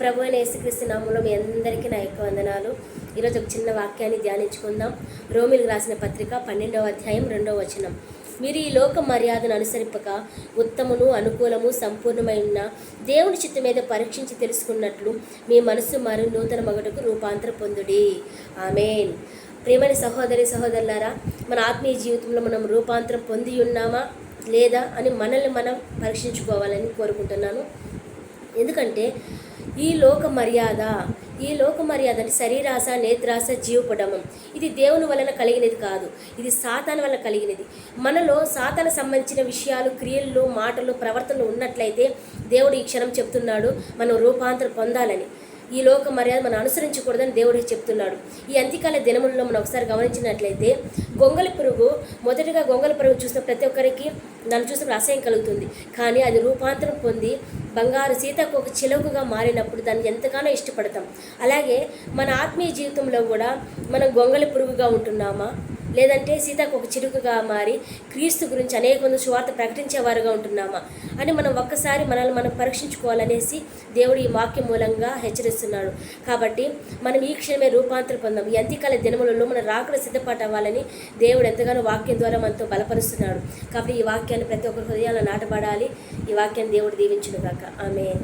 ప్రభు అయిన యేసుక్రీస్తు నామంలో మీ అందరికీ నా యొక్క వందనాలు. ఈరోజు ఒక చిన్న వాక్యాన్ని ధ్యానించుకుందాం. రోమిల్ రాసిన పత్రిక పన్నెండవ అధ్యాయం రెండవ వచనం. మీరు ఈ లోక మర్యాదను అనుసరింపక ఉత్తమును అనుకూలము సంపూర్ణమైన దేవుని చిత్త మీద పరీక్షించి తెలుసుకున్నట్లు మీ మనసు మరి నూతన మగటకు రూపాంతర పొందుడి. ఆమెన్. ప్రేమని సహోదరి సహోదరులారా మన ఆత్మీయ జీవితంలో మనం రూపాంతరం పొంది ఉన్నామా లేదా అని మనల్ని మనం పరీక్షించుకోవాలని కోరుకుంటున్నాను. ఎందుకంటే ఈ లోక మర్యాద ఈ లోక మర్యాద అంటే శరీరాశ నేత్రాశ జీవపడమం. ఇది దేవుని వలన కలిగినది కాదు. ఇది సాతాను వలన కలిగినది. మనలో సాతాను సంబంధించిన విషయాలు క్రియలు మాటలు ప్రవర్తనలు ఉన్నట్లయితే దేవుడు ఈ క్షణం చెప్తున్నాడు. మనం రూపాంతరం పొందాలని. ఈ లోక మర్యాద మనం అనుసరించకూడదని దేవుడు చెప్తున్నాడు. ఈ అంత్యకాల దినములలో మనం ఒకసారి గమనించినట్లయితే గొంగలి పురుగు మొదటిగా గొంగలి పురుగు చూసిన ప్రతి ఒక్కరికి దాన్ని చూసినప్పుడు అసహ్యం కలుగుతుంది. కానీ అది రూపాంతరం పొంది బంగారు సీతకు ఒక చిలుకగా మారినప్పుడు దాన్ని ఎంతగానో ఇష్టపడతాం. అలాగే మన ఆత్మీయ జీవితంలో కూడా మనం గొంగలి పురుగుగా ఉంటున్నామా? లేదంటే సీతకు ఒక చిరుకుగా మారి క్రీస్తు గురించి అనేక మంది సువార్త ప్రకటించేవారుగా ఉంటున్నామా? అని మనం ఒక్కసారి మనల్ని మనం పరీక్షించుకోవాలనేసి దేవుడు ఈ వాక్యం మూలంగా హెచ్చరిస్తున్నాడు. కాబట్టి మనం ఈ క్షణమే రూపాంతరం పొందాం. ఈ దినములలో మన రాకడ సిద్ధపాటు అవ్వాలని దేవుడు ఎంతగానో వాక్యం ద్వారా మనతో బలపరుస్తున్నాడు. కాబట్టి ఈ వాక్యాన్ని ప్రతి ఒక్కరి హృదయాలను నాటబడాలి. ఈ వాక్యాన్ని దేవుడు దీవించును కాక ఆమె